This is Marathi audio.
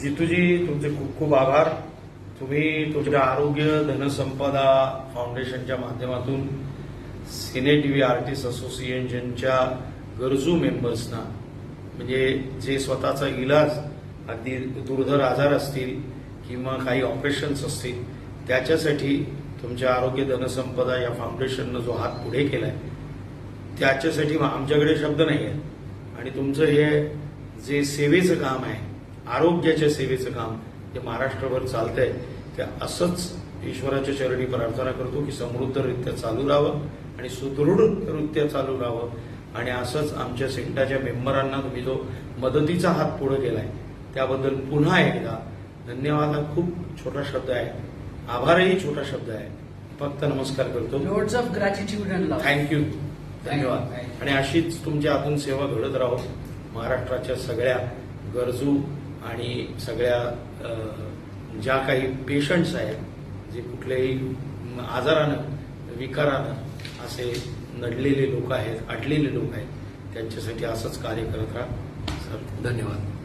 जितूजी तुमचे खूप खूप आभार. तुम्ही तुमच्या आरोग्य धनसंपदा फाउंडेशनच्या माध्यमातून सिने टी व्ही आर्टिस्ट असोसिएशनच्या गरजू मेंबर्सना म्हणजे जे स्वतःचा इलाज अगदी दुर्धर आजार असतील किंवा काही ऑपरेशन्स असतील त्याच्यासाठी तुमच्या आरोग्य धनसंपदा या फाउंडेशननं जो हात पुढे केलाय त्याच्यासाठी आमच्याकडे शब्द नाही आहेत आणि तुमचं हे जे सेवेचं काम आहे आरोग्याच्या सेवेचं काम जे महाराष्ट्रभर चालतंय. ते असंच ईश्वराच्या चरणी प्रार्थना करतो की समृद्धरित्या चालू राहावं आणि सुदृढरित्या चालू राहावं. आणि असंच आमच्या सेंटाच्या मेंबरांना तुम्ही जो मदतीचा हात पुढे केलाय त्याबद्दल पुन्हा एकदा धन्यवाद. हा खूप छोटा शब्द आहे. आभारही छोटा शब्द आहे. फक्त नमस्कार करतो. And love. थँक्यू धन्यवाद. आणि अशीच तुमच्या हातून सेवा घडत राहो. महाराष्ट्राच्या सगळ्या गरजू आणि सगळ्या ज्या काही पेशंट्स आहेत जे कुठल्याही आजारानं विकारानं असे नडलेले लोक आहेत अडलेले लोक आहेत त्यांच्यासाठी असंच कार्य करत राहा. सर धन्यवाद.